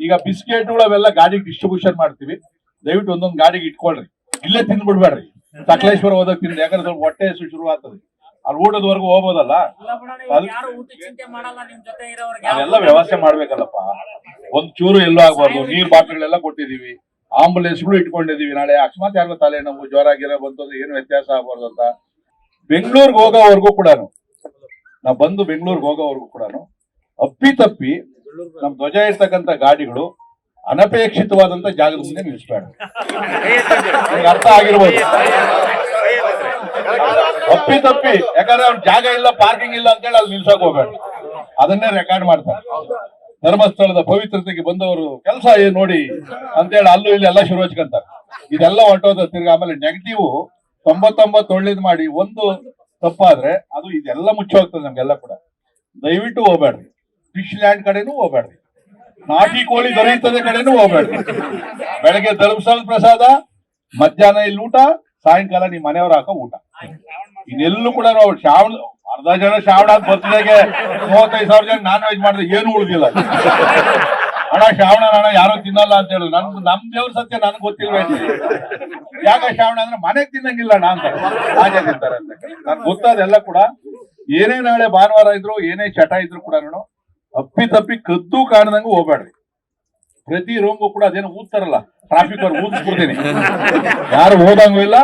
ಈಗ ಬಿಸ್ಕೆಟ್ಗಳು ಅವೆಲ್ಲ ಗಾಡಿಗೆ ಡಿಸ್ಟ್ರಿಬ್ಯೂಷನ್ ಮಾಡ್ತೀವಿ. ದಯವಿಟ್ಟು ಒಂದೊಂದು ಗಾಡಿಗೆ ಇಟ್ಕೊಳ್ರಿ. ಇಲ್ಲೇ ತಿಂದ್ಬಿಡ್ಬೇಡ್ರಿ ಸಕಲೇಶ್ವರ ಹೋದಾಗ ತಿಂದು ಯಾಕಂದ್ರೆ ಸ್ವಲ್ಪ ಹೊಟ್ಟೆ ಹೆಸರು ಶುರು ಆಗ್ತದೆ. ಅಲ್ಲಿ ಊಟದವರೆಗೂ ಹೋಗ್ಬೋದಲ್ಲ? ಅದೆಲ್ಲ ಯಾರು ವ್ಯವಸ್ಥೆ ಮಾಡ್ಬೇಕಲ್ಲಪ್ಪ. ಒಂದ್ ಚೂರು ಎಲ್ಲೂ ಆಗ್ಬಾರ್ದು. ನೀರ್ ಬಾಟ್ಲಿಗಳೆಲ್ಲ ಕೊಟ್ಟಿದೀವಿ ಆಂಬುಲೆನ್ಸ್ಗಳು ಇಟ್ಕೊಂಡಿದೀವಿ ನಾಳೆ ಅಕಸ್ಮಾತ್ ಯಾರಿಗೂ ನಮ್ಗೆ ಜ್ವರ ಗಿರ ಬಂತು ಅಂದ್ರೆ ಏನು ವ್ಯತ್ಯಾಸ ಆಗ್ಬಾರ್ದು ಅಂತ. ಬೆಂಗಳೂರಿಗೆ ಹೋಗೋವರೆಗೂ ಕೂಡ ನಾವು ಬಂದು ಬೆಂಗಳೂರಿಗೆ ಹೋಗೋವರೆಗೂ ಕೂಡ ಅಪ್ಪಿ ತಪ್ಪಿ ನಮ್ ಧ್ವಜ ಇರ್ತಕ್ಕಂಥ ಗಾಡಿಗಳು ಅನಪೇಕ್ಷಿತವಾದಂತ ಜಾಗದ ಮುಂದೆ ಅರ್ಥ ಆಗಿರ್ಬೋದು. ತಪ್ಪಿ ತಪ್ಪಿ, ಯಾಕಂದ್ರೆ ಅವ್ರ ಜಾಗ ಇಲ್ಲ ಪಾರ್ಕಿಂಗ್ ಇಲ್ಲ ಅಂತೇಳಿ ಅಲ್ಲಿ ನಿಲ್ಸಕ್ ಹೋಗ್ಬೇಡ. ಅದನ್ನೇ ರೆಕಾರ್ಡ್ ಮಾಡ್ತಾರೆ. ಧರ್ಮಸ್ಥಳದ ಪವಿತ್ರತೆಗೆ ಬಂದವರು ಕೆಲಸ ಏನ್ ನೋಡಿ ಅಂತೇಳಿ ಅಲ್ಲೂ ಇಲ್ಲಿ ಎಲ್ಲ ಶುರು ಹಚ್ಕೊಂತಾರೆ ಇದೆಲ್ಲ ಹೊಟ್ಟೋದ ತಿರ್ಗಿ ಆಮೇಲೆ ನೆಗೆಟಿವ್ ತೊಂಬತ್ತೊಂಬತ್ತು ಒಳ್ಳೇದ್ ಮಾಡಿ ಒಂದು ತಪ್ಪಾದ್ರೆ ಅದು ಇದೆಲ್ಲ ಮುಚ್ಚಿ ಹೋಗ್ತದೆ ನಮ್ಗೆಲ್ಲ ಕೂಡ. ದಯವಿಟ್ಟು ಹೋಗ್ಬೇಡ್ರಿ. ಫಿಶ್ ಲ್ಯಾಂಡ್ ಕಡೆನೂ ಹೋಗ್ಬೇಡ್ರಿ. ನಾಟಿ ಕೋಳಿ ದೊರೆಯುತ್ತದೆ ಕಡೆನೂ ಹೋಗ್ಬೇಡ್ರಿ. ಬೆಳಗ್ಗೆ ಧರ್ಮಸ್ಥಳ ಪ್ರಸಾದ, ಮಧ್ಯಾಹ್ನ ಇಲ್ಲಿ ಊಟ, ಸಾಯಂಕಾಲ ನಿಮ್ ಮನೆಯವ್ರ ಹಾಕೋ ಊಟ. ಇನ್ನೆಲ್ಲೂ ಕೂಡ ನಾವು ಶ್ರಾವಣ ಅರ್ಧ ಜನ ಶ್ರಾವಣ ಬರ್ತ್ಡೇಗೆ ಮೂವತ್ತೈದು ಸಾವಿರ ಜನ ನಾನ್ ವೆಜ್ ಮಾಡಿದ್ರೆ ಏನು ಉಳಿದಿಲ್ಲ. ಹಣ ಶ್ರಾವಣ ಅಣ್ಣ ಯಾರೋ ತಿನ್ನಲ್ಲ ಅಂತ ಹೇಳಿ. ನನ್, ನಮ್ ದೇವ್ರ ಸತ್ಯ ನನ್ಗೆ ಗೊತ್ತಿಲ್ವೇ ಯಾಕ ಶ್ರಾವಣ ಅಂದ್ರೆ ಮನೆಗ್ ತಿನ್ನಂಗಿಲ್ಲ ನಾನು ಅಂತ. ಹಾಗೆ ತಿಂತಾರೆ ಅಂತ. ನನ್ಗೆ ಗೊತ್ತಾದೆಲ್ಲ ಕೂಡ ಏನೇ ನಾಳೆ ಭಾನುವಾರ ಇದ್ರು, ಏನೇ ಚಟ ಇದ್ರು ಕೂಡ ಅಪ್ಪಿ ತಪ್ಪಿ ಕದ್ದು ಕಾಣದಂಗ ಹೋಗ್ಬೇಡ್ರಿ. ಪ್ರತಿ ರೂಮ್ಗೂ ಕೂಡ ಅದೇನೋ ಊದ್ತಾರಲ್ಲ ಟ್ರಾಫಿಕ್ ಅವ್ರು ಊದಿಸ್ಬಿಡ್ತೀನಿ ಯಾರು ಓದಂಗೂ ಇಲ್ಲ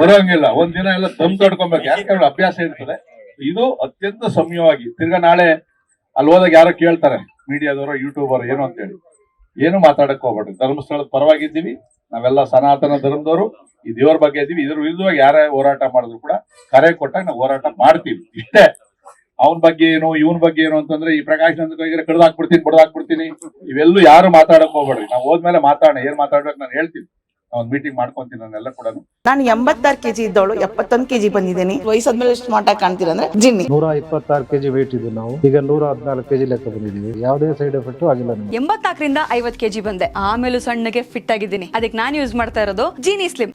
ಬರೋಂಗಿಲ್ಲ ಒಂದ್ ದಿನ ಎಲ್ಲ ದಮ್ ತಡ್ಕೊಬೇಕು. ಯಾಕಂದ್ರೆ ಅಭ್ಯಾಸ ಇರ್ತದೆ. ಇದು ಅತ್ಯಂತ ಸಮಯವಾಗಿ. ತಿರ್ಗಾ ನಾಳೆ ಅಲ್ಲಿ ಹೋದಾಗ ಯಾರೋ ಕೇಳ್ತಾರೆ, ಮೀಡಿಯಾದವರು, ಯೂಟ್ಯೂಬರ್ ಏನು ಅಂತೇಳಿ. ಏನು ಮಾತಾಡಕ್ ಹೋಗ್ಬೇಡ್ರಿ. ಧರ್ಮಸ್ಥಳದ ಪರವಾಗಿದ್ದೀವಿ. ನಾವೆಲ್ಲ ಸನಾತನ ಧರ್ಮದವರು. ಈ ದೇವರ ಬಗ್ಗೆ ಇದ್ದೀವಿ. ಇದ್ರ ವಿರುದ್ಧವಾಗಿ ಯಾರೇ ಹೋರಾಟ ಮಾಡಿದ್ರು ಕೂಡ ಕರೆ ಕೊಟ್ಟಾಗ ನಾವು ಹೋರಾಟ ಮಾಡ್ತೀವಿ. ಇಷ್ಟೇ. ಅವನ ಬಗ್ಗೆ ಏನು ಇವನ್ ಬಗ್ಗೆ ಏನು ಅಂತಂದ್ರೆ ಈ ಪ್ರಕಾಶ್ ನಂದ್ ಕೈಗೆ ಕಡ್ದು ಹಾಕ್ಬಿಡ್ತೀನಿ ಬಡ್ದು ಹಾಕ್ಬಿಡ್ತೀನಿ ಇವೆಲ್ಲೂ ಯಾರು ಮಾತಾಡಕ್ ಹೋಗ್ಬೇಡ್ರಿ. ನಾವು ಹೋದ್ಮೇಲೆ ಮಾತಾಡೋಣ ಏನ್ ಮಾತಾಡ್ಬೇಕು ನಾನು ಹೇಳ್ತೀನಿ. ನಾನು ಒಂದು ಮೀಟಿಂಗ್ ಮಾಡ್ಕೊಂತೀನಿ ನಾನೆಲ್ಲ ಕೂಡ ನಾನು ಎಂಬತ್ತಾರು ಕೆಜಿ ಇದ್ದವಳು ಎಪ್ಪತ್ತೊಂದು ಕೆಜಿ ಬಂದಿದ್ದೀನಿ. ವಯಸ್ಸಾದ್ಮೇಲೆ ಎಷ್ಟು ಮಾಟ ಕಾಣ್ತೀರ ಅಂದ್ರೆ ಜಿನ್ನಿ. ನೂರ ಇಪ್ಪತ್ತಾರು ಕೆಜಿ ವೇಟ್ ಇದ್ದು ನಾವು. ಈಗ ನೂರ ಹದಿನಾಲ್ಕು ಕೆಜಿ ಲೆಕ್ಕ ಬಂದಿದ್ದೀವಿ. ಯಾವುದೇ ಸೈಡ್ ಎಫೆಕ್ಟ್ ಆಗಿಲ್ಲ ಎಂಬತ್ನಾಲ್ಕರಿಂದ ಐವತ್ ಕೆಜಿ ಬಂದೆ. ಆಮೇಲೆ ಸಣ್ಣಗೆ ಫಿಟ್ ಆಗಿದ್ದೀನಿ. ಅದಕ್ಕೆ ನಾನು ಯೂಸ್ ಮಾಡ್ತಾ ಇರೋದು ಜೀನಿ ಸ್ಲಿಮ್